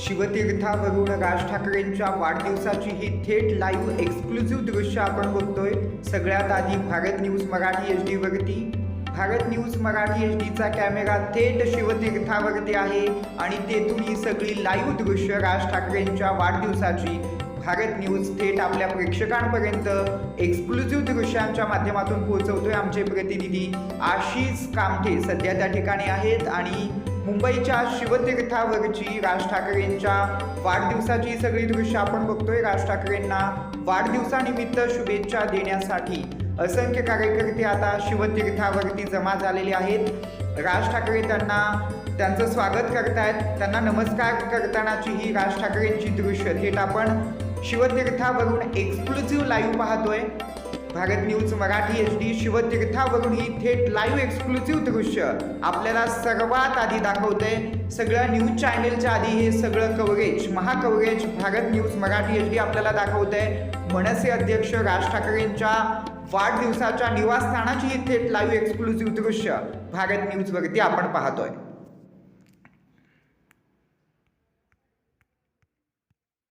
शिवतीर्थावरून राज ठाकरेंच्या वाढदिवसाची ही थेट लाईव्ह एक्सक्लुझिव्ह दृश्य आपण बघतोय. सगळ्यात आधी भारत न्यूज मराठी एच डीवरती भारत न्यूज मराठी एच डीचा कॅमेरा थेट शिवतीर्थावरती आहे आणि तेथून ही सगळी लाईव्ह दृश्य राज ठाकरेंच्या वाढदिवसाची भारत न्यूज थेट आपल्या प्रेक्षकांपर्यंत एक्सक्लुझिव्ह दृश्यांच्या माध्यमातून पोहोचवतोय आमचे प्रतिनिधी आशिष कामठे. सध्या त्या ठिकाणी आहेत आणि मुंबईच्या शिवतीर्थावरची राज ठाकरेंच्या वाढदिवसाची सगळी दृश्य आपण बघतोय. राज ठाकरेंना वाढदिवसानिमित्त शुभेच्छा देण्यासाठी असंख्य कार्यकर्ते आता शिवतीर्थावरती जमा झालेले आहेत. राज ठाकरे त्यांना त्यांचं स्वागत करतायत. त्यांना नमस्कार करतानाची ही राज ठाकरेंची दृश्य थेट आपण शिवतीर्थावरून एक्सक्लुझिव्ह लाईव्ह पाहतोय. Bharat news Marathi H D शिवतीर्थावरून ही थेट लाईव्ह एक्सक्लुझिव्ह दृश्य आपल्याला सर्वात आधी दाखवतंय सगळ्या न्यूज चॅनेलच्या आधी हे सगळं coverage महाकव्हरेज Bharat news Marathi H D आपल्याला दाखवते. मनसे अध्यक्ष राज ठाकरेंच्या वाढदिवसाच्या निवासस्थानाची ही थेट लाईव्ह एक्सक्लुसिव्ह दृश्य भारत न्यूजवरती आपण पाहतोय.